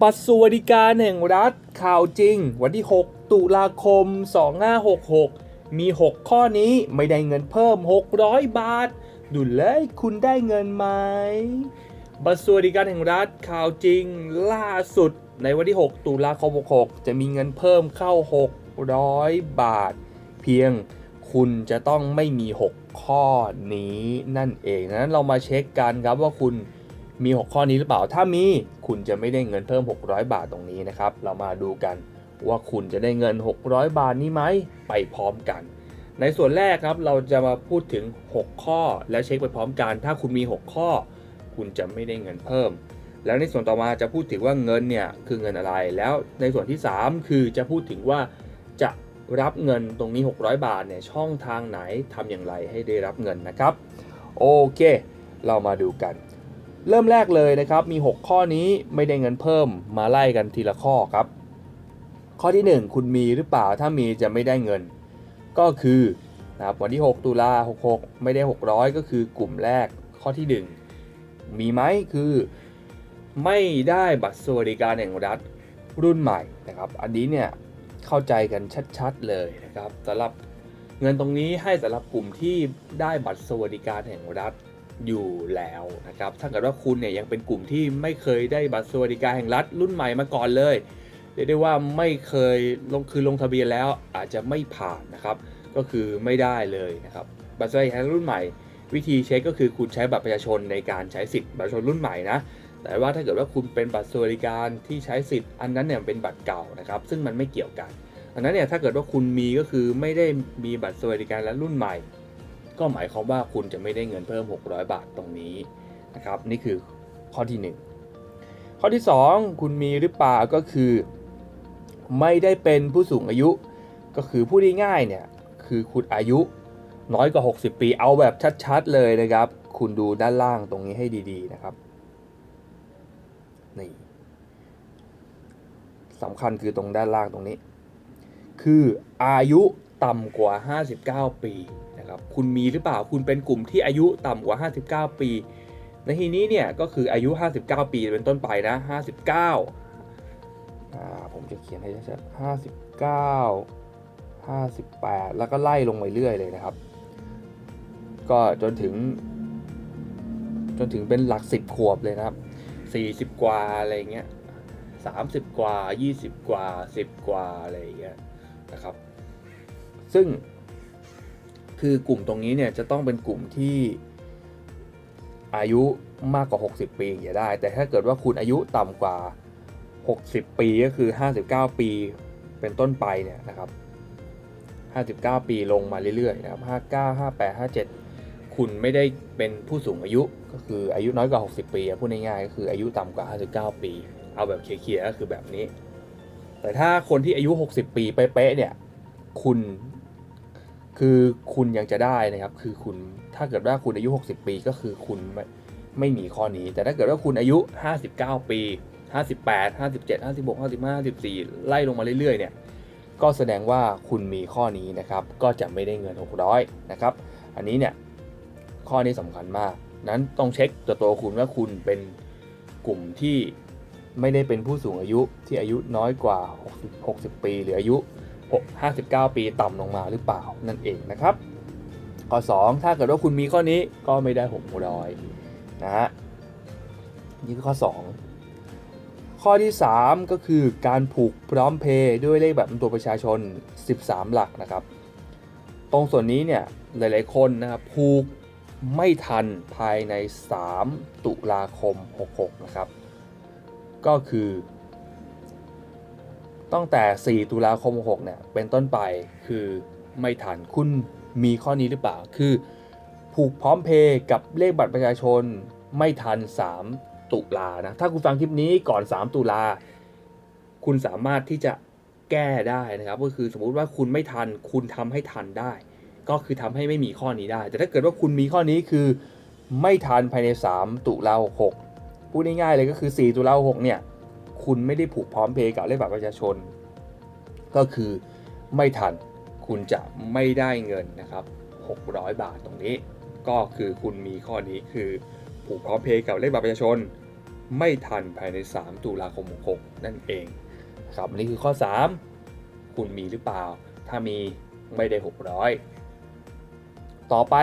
บัตรสวัสดิการแห่งรัฐข่าวจริง วันที่ 6 ตุลาคม 2566 มี 6 ข้อนี้ไม่ได้เงินเพิ่ม 600 บาท ดูเลยคุณได้เงินไหม บัตรสวัสดิการแห่งรัฐข่าวจริงล่าสุดในวันที่ 6 ตุลาคม 66 จะมีเงินเพิ่มเข้า 600 บาท เพียงคุณจะต้องไม่มี 6 ข้อนี้นั่นเองนั้นเรามาเช็คกันครับว่าคุณ มี 6 ข้อนี้หรือเปล่า ถ้ามีคุณจะไม่ได้เงินเพิ่ม 600 บาทตรงนี้นะครับ เรามาดูกันว่าคุณจะได้เงิน 600 บาทนี้ไหมไปพร้อมกัน ในส่วนแรกครับเราจะมาพูดถึง 6 ข้อแล้วเช็คไปพร้อมกัน ถ้าคุณมี 6 ข้อ คุณจะไม่ได้เงินเพิ่ม แล้วในส่วนต่อมาจะพูดถึงว่าเงินเนี่ยคือเงินอะไร แล้วในส่วนที่ 3 คือจะพูดถึงว่าจะรับเงินตรงนี้ 600 บาทเนี่ยช่องทางไหนทำอย่างไรให้ได้รับเงินนะครับ โอเค เรามาดูกัน เริ่มแรกเลยนะครับมี 6 ข้อนี้ไม่ได้เงินเพิ่มมาไล่กันทีละข้อครับ ข้อที่ 1 คุณมีหรือเปล่าถ้ามีจะไม่ได้เงิน ก็คือนะครับวันที่ 6 ตุลา66 ไม่ได้ 600 ก็คือกลุ่มแรกข้อที่ 1 มีไหมคือไม่ได้บัตรสวัสดิการแห่งรัฐรุ่นใหม่นะครับ อันนี้เนี่ยเข้าใจกันชัดๆเลยนะครับสำหรับเงินตรงนี้ให้สำหรับกลุ่มที่ได้บัตรสวัสดิการแห่งรัฐ อยู่แล้วนะครับ ถ้าเกิดว่าคุณเนี่ยยังเป็นกลุ่มที่ไม่เคยได้บัตรสวัสดิการแห่งรัฐรุ่นใหม่มาก่อนเลยเรียกได้ว่าไม่เคยลงคือลงทะเบียนแล้วอาจจะไม่ผ่านนะครับ ก็คือไม่ได้เลยนะครับบัตรสวัสดิการรุ่นใหม่ วิธีเช็คก็คือคุณใช้บัตรประชาชนในการใช้สิทธิ์บัตรประชาชนรุ่นใหม่นะแต่ว่าถ้าเกิดว่าคุณเป็นบัตรสวัสดิการที่ใช้สิทธิ์อันนั้นเนี่ยเป็นบัตรเก่านะครับ ซึ่งมันไม่เกี่ยวกันอันนั้นเนี่ยถ้าเกิดว่าคุณมีก็คือไม่ได้มีบัตรสวัสดิการและรุ่นใหม่ ก็หมายความว่าคุณจะไม่ได้เงินเพิ่ม 600 บาทตรงนี้นะครับ นี่คือข้อที่ 1 ข้อที่ 2 คุณมีหรือเปล่าก็คือ ไม่ได้เป็นผู้สูงอายุ ก็คือพูดง่ายๆเนี่ยคือคุณอายุน้อยกว่า 60 ปีเอาแบบชัดๆเลยนะครับ คุณดูด้านล่างตรงนี้ให้ดีๆนะครับนี่สำคัญคือตรงด้านล่างตรงนี้ คืออายุต่ำกว่า 59 ปี ครับคุณมีหรือเปล่าคุณเป็นกลุ่มที่อายุต่ำกว่า 59 ปี ในที่นี้เนี่ยก็คืออายุ 59 ปีเป็นต้นไปนะ 59อ่าผมจะเขียนให้ชัดๆ59 58 แล้วก็ไล่ลงไปเรื่อยเลยนะครับ ก็จนถึง จนถึงเป็นหลัก 10 ขวบเลยนะครับ 40 กว่าอะไรเงี้ย 30 กว่า 20 กว่า 10 กว่าอะไรเงี้ยนะครับ ซึ่ง คือกลุ่มตรงนี้เนี่ยจะต้องเป็นกลุ่มที่อายุมากกว่า 60 ปีอย่าได้ แต่ถ้าเกิดว่าคุณอายุต่ำกว่า 60 ปีก็คือ 59 ปีเป็นต้นไปเนี่ยนะครับ 59 ปีลงมาเรื่อยๆนะครับ 59 58 57 คุณไม่ได้เป็นผู้สูงอายุก็คืออายุน้อยกว่า 60 ปีพูดง่ายๆก็คืออายุต่ำกว่า 59 ปี เอาแบบเคลียร์ๆก็คือแบบนี้ แต่ถ้าคนที่อายุ 60 ปีเป๊ะๆเนี่ย คุณ คือคุณยังจะได้นะครับ คือคุณถ้าเกิดว่าคุณอายุ 60 ปีก็คือคุณไม่ไม่มีข้อนี้ แต่ถ้าเกิดว่าคุณอายุ 59 ปี 58 57 56 55 54 ไล่ลงมาเรื่อยๆ เนี่ย ก็แสดงว่าคุณมีข้อนี้นะครับ ก็จะไม่ได้เงิน 600 นะครับ อันนี้เนี่ย ข้อนี้สำคัญมาก นั้นต้องเช็คตัวตัวคุณว่าคุณเป็นกลุ่มที่ไม่ได้เป็นผู้สูงอายุที่อายุน้อยกว่า 60 60 ปี หรืออายุ 59 ปีต่ำลงมาหรือเปล่านั่นเองนะครับข้อ 2 ถ้าเกิดว่าคุณมีข้อนี้ก็ไม่ได้600นะฮะนี่คือข้อ 2 ข้อที่ 3 ก็คือการผูกพร้อมเพย์ด้วยเลขแบบตัวประชาชน 13 หลักนะครับ ตรงส่วนนี้เนี่ยหลายๆคนนะครับผูกไม่ทันภายใน 3 ตุลาคม 66 นะครับ ก็คือ ตั้งแต่ 4 ตุลาคม66เนี่ย เป็นต้นไปคือไม่ทันคุณมีข้อนี้หรือเปล่า คือผูกพร้อมเพย์กับเลขบัตรประชาชนไม่ทัน 3 ตุลานะ ถ้าคุณฟังคลิปนี้ก่อน 3 ตุลา คุณสามารถที่จะแก้ได้นะครับ ก็คือสมมุติว่าคุณไม่ทัน คุณทำให้ทันได้ ก็คือทำให้ไม่มีข้อนี้ได้ แต่ถ้าเกิดว่าคุณมีข้อนี้คือไม่ทันภายใน 3 ตุลา66พูดง่ายๆเลยก็คือ 4 ตุลา66เนี่ย คุณไม่ได้ผูกพร้อมเพย์กับเลขบัตรประชาชน ก็คือไม่ทันคุณจะไม่ได้เงินนะครับ 600 บาทตรงนี้ ก็คือคุณมีข้อนี้คือผูกพร้อมเพย์กับเลขบัตรประชาชน ไม่ทันภายใน 3 ตุลาคม66นั่นเองครับอันนี้คือข้อ 3 คุณมีหรือเปล่า ถ้ามีไม่ได้ 600 ต่อไป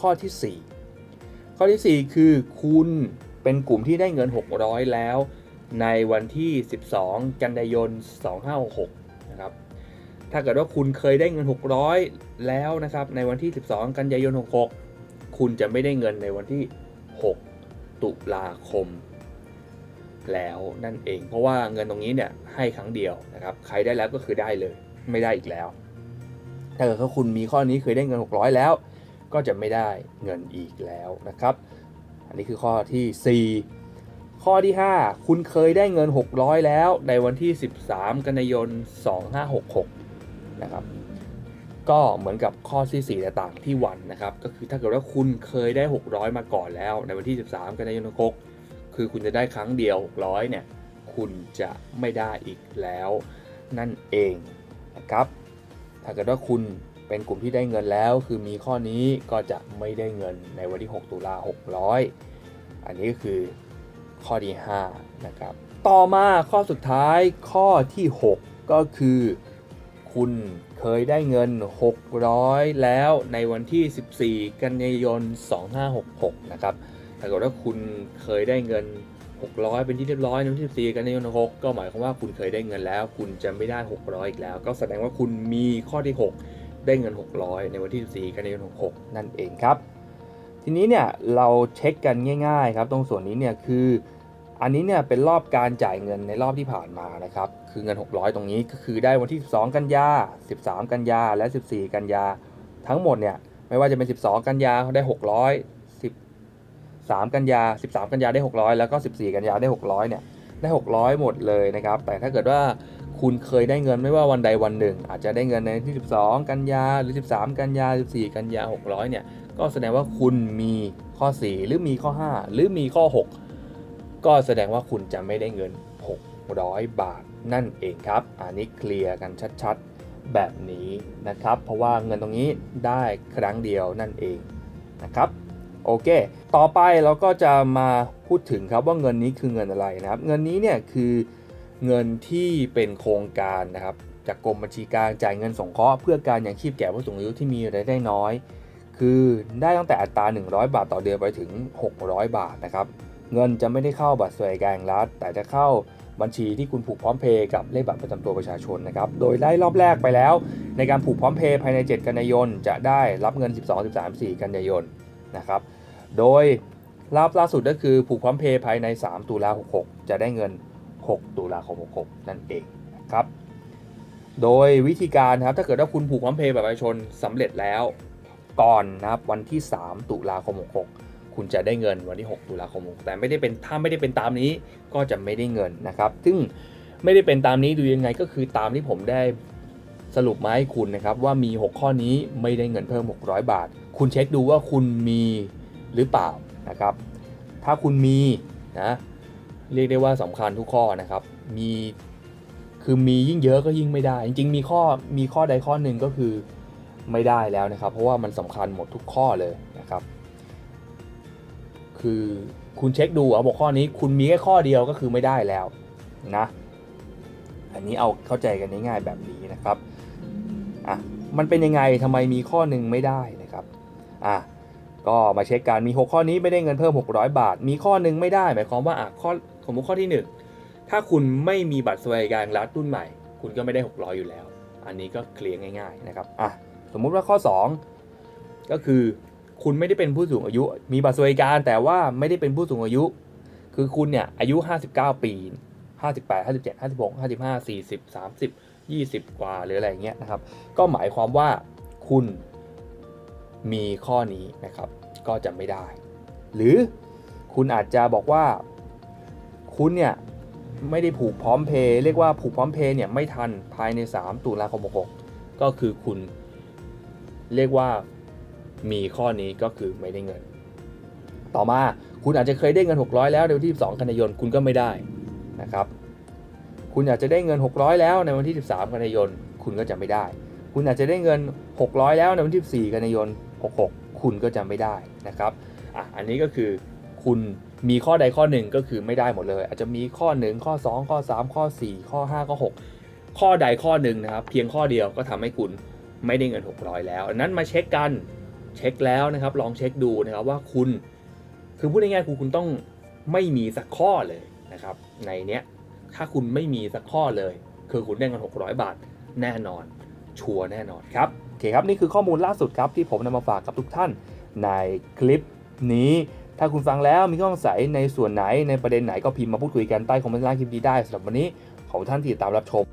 ข้อที่ 4 ข้อที่ 4 คือคุณเป็นกลุ่มที่ได้เงิน 600 แล้ว ในวันที่ 12 กันยายน 2566 นะครับ ถ้าเกิดว่าคุณเคยได้เงิน 600 แล้วนะครับ ในวันที่ 12 กันยายน 66 คุณจะไม่ได้เงินในวันที่ 6 ตุลาคม แล้วนั่นเอง เพราะว่าเงินตรงนี้เนี่ยให้ครั้งเดียวนะครับ ใครได้แล้วก็คือได้เลย ไม่ได้อีกแล้ว ถ้าเกิดว่าคุณมีข้อนี้เคยได้เงิน 600 แล้ว ก็จะไม่ได้เงินอีกแล้วนะครับ อันนี้คือข้อที่ 4 ข้อที่ 5 คุณเคยได้เงิน 600 แล้วในวันที่ 13 กันยายน 2566 นะครับ ก็เหมือนกับข้อที่4แต่ต่างที่วันนะครับ ก็คือถ้าเกิดว่าคุณเคยได้ 600 มาก่อนแล้ว ในวันที่ 13 กันยายน 66 คือคุณจะได้ครั้งเดียว 600 เนี่ย คุณจะไม่ได้อีกแล้ว นั่นเองนะครับ ถ้าเกิดว่าคุณเป็นกลุ่มที่ได้เงินแล้ว คือมีข้อนี้ก็จะไม่ได้เงินในวันที่ 6 ตุลา600 อันนี้ก็คือ ข้อที่5นะครับต่อมาข้อสุดท้ายข้อที่ 6 ก็คือ คุณเคยได้เงิน 600 แล้วในวันที่ 14 กันยายน 2566 นะครับถ้าเกิดว่าคุณเคยได้เงิน 600 เป็นที่เรียบร้อยในวันที่14 กันยายน 6 ก็หมายความว่าคุณเคยได้เงินแล้ว คุณจะไม่ได้ 600 อีกแล้ว ก็แสดงว่าคุณมีข้อที่ 6 ได้เงิน 600 ในวันที่ 14 กันยายน 66 นั่นเองครับ ทีนี้เนี่ยเราเช็คกันง่าย ๆ ครับ ตรงส่วนนี้เนี่ยคือ อันนี้เนี่ยเป็นรอบการจ่ายเงินในรอบที่ผ่านมานะครับ คือเงิน 600 ตรงนี้ก็คือได้วันที่ 12 กันยา 13 กันยา และ 14 กันยา ทั้งหมดเนี่ยไม่ว่าจะเป็น 12 กันยาเขาได้ 600 13 กันยา 13 กันยาได้ 600 แล้วก็ 14 กันยาได้ 600 เนี่ยได้ 600 หมดเลยนะครับ แต่ถ้าเกิดว่าคุณเคยได้เงินไม่ว่าวันใดวันหนึ่ง อาจจะได้เงินในที่ 12 กันยาหรือ 13 กันยา 14 กันยา 600 เนี่ย ก็แสดงว่าคุณมีข้อ 4 หรือมีข้อ 5 หรือมีข้อ 6 ก็แสดงว่าคุณจะไม่ได้เงิน 600 บาทนั่นเองครับ อันนี้เคลียร์กันชัดๆแบบนี้นะครับ เพราะว่าเงินตรงนี้ได้ครั้งเดียวนั่นเองนะครับโอเค ต่อไปเราก็จะมาพูดถึงครับว่าเงินนี้คือเงินอะไรนะครับ เงินนี้เนี่ยคือเงินที่เป็นโครงการนะครับ จากกรมบัญชีกลางจ่ายเงินสงเคราะห์เพื่อการยังชีพแก่ผู้สูงอายุที่มีรายได้น้อย คือได้ตั้งแต่อัตรา 100 บาทต่อเดือนไปถึง 600 บาทนะครับ เงินจะไม่ได้เข้าบัตรสวัสดิการแห่งรัฐ แต่จะเข้าบัญชีที่คุณผูกพร้อมเพย์กับเลขบัตรประจำตัวประชาชนนะครับ โดยได้รอบแรกไปแล้ว ในการผูกพร้อมเพย์ภายใน 7 กันยายนจะได้รับเงิน 12 13 4 กันยายนนะครับ โดยรอบล่าสุดก็คือผูกพร้อมเพย์ภายใน 3 ตุลา66 จะได้เงิน 6 ตุลาคม66 นั่นเองนะครับ โดยวิธีการครับถ้าเกิดว่าคุณผูกพร้อมเพย์แบบประชาชนสำเร็จแล้วก่อนนะครับวันที่ 3 ตุลาคม66 คุณจะได้เงินวันที่ 6 ตุลาคม แต่ไม่ได้เป็นถ้าไม่ได้เป็นตามนี้ก็จะไม่ได้เงินนะครับ ซึ่งไม่ได้เป็นตามนี้ดูยังไงก็คือตามที่ผมได้สรุปมาให้คุณนะครับว่ามี 6 ข้อนี้ไม่ได้เงินเพิ่ม 600 บาท คุณเช็คดูว่าคุณมีหรือเปล่านะครับ ถ้าคุณมีนะเรียกได้ว่าสำคัญทุกข้อนะครับ มีคือมียิ่งเยอะก็ยิ่งไม่ได้ จริงๆมีข้อมีข้อใดข้อหนึ่งก็คือไม่ได้แล้วนะครับ เพราะว่ามันสำคัญหมดทุกข้อเลย คือคุณเช็คดูเอาบอกข้อนี้คุณมีแค่ข้อเดียวก็คือไม่ได้แล้วนะอันนี้เอาเข้าใจกันง่ายๆแบบนี้นะครับอะมันเป็นยังไงทำไมมีข้อหนึ่งไม่ได้นะครับอะก็มาเช็คกันมี 6 ข้อนี้ไม่ได้เงินเพิ่ม 600 บาท มีข้อหนึ่งไม่ได้หมายความว่าอะข้อสมมติข้อที่ 1 ถ้าคุณไม่มีบัตรสวัสดิการรัฐรุ่นใหม่ คุณก็ไม่ได้ 600 อยู่แล้ว อันนี้ก็เคลียร์ง่าย ๆนะครับอะสมมุติว่าข้อ 2 ก็คือ คุณไม่ได้เป็นผู้สูงอายุ มีบัตรสวัสดิการแต่ว่าไม่ได้เป็นผู้สูงอายุ คือคุณเนี่ยอายุ 59 ปี 58 57 56 55 40 30 20 กว่าหรืออะไรเงี้ยนะครับ ก็หมายความว่าคุณมีข้อนี้นะครับ ก็จะไม่ได้ หรือคุณอาจจะบอกว่า คุณเนี่ยไม่ได้ผูกพร้อมเพย์เรียกว่าผูกพร้อมเพย์เนี่ยไม่ทันภายใน 3 ตุลาคม 66 ก็คือคุณเรียกว่า มีข้อนี้ก็คือไม่ได้เงิน ต่อมาคุณอาจจะเคยได้เงิน 600 แล้วในวันที่ 12 กันยายนคุณก็ไม่ได้นะครับ คุณอาจจะได้เงิน 600 แล้วในวันที่ 13 กันยายนคุณก็จะไม่ได้ คุณอาจจะได้เงิน 600 แล้วในวันที่ 4 กันยายน 66 คุณก็จะไม่ได้นะครับอะอันนี้ก็คือคุณมีข้อใดข้อหนึ่งก็คือไม่ได้หมดเลย อาจจะมีข้อ 1 ข้อ 2 ข้อ 3 ข้อ 4 ข้อ 5 ข้อ 6 ข้อใดข้อหนึ่งนะครับ เพียงข้อเดียวก็ทำให้คุณไม่ได้เงิน 600 แล้ว นั้นมาเช็คกัน เช็คแล้วนะครับ ลองเช็คดูนะครับว่าคุณคือพูดง่ายๆคือคุณต้องไม่มีสักข้อเลยนะครับ ในเนี้ยถ้าคุณไม่มีสักข้อเลย คือคุณได้เงิน600 บาทแน่นอน ชัวร์แน่นอนครับโอเคครับนี่คือข้อมูลล่าสุดครับที่ผมนำมาฝากกับทุกท่านในคลิปนี้ ถ้าคุณฟังแล้วมีข้อสงสัยในส่วนไหนในประเด็นไหนก็พิมพ์มาพูดคุยกันใต้คอมเมนต์ล่างคลิปนี้ได้สำหรับวันนี้ขอบคุณท่านที่ติดตามรับชม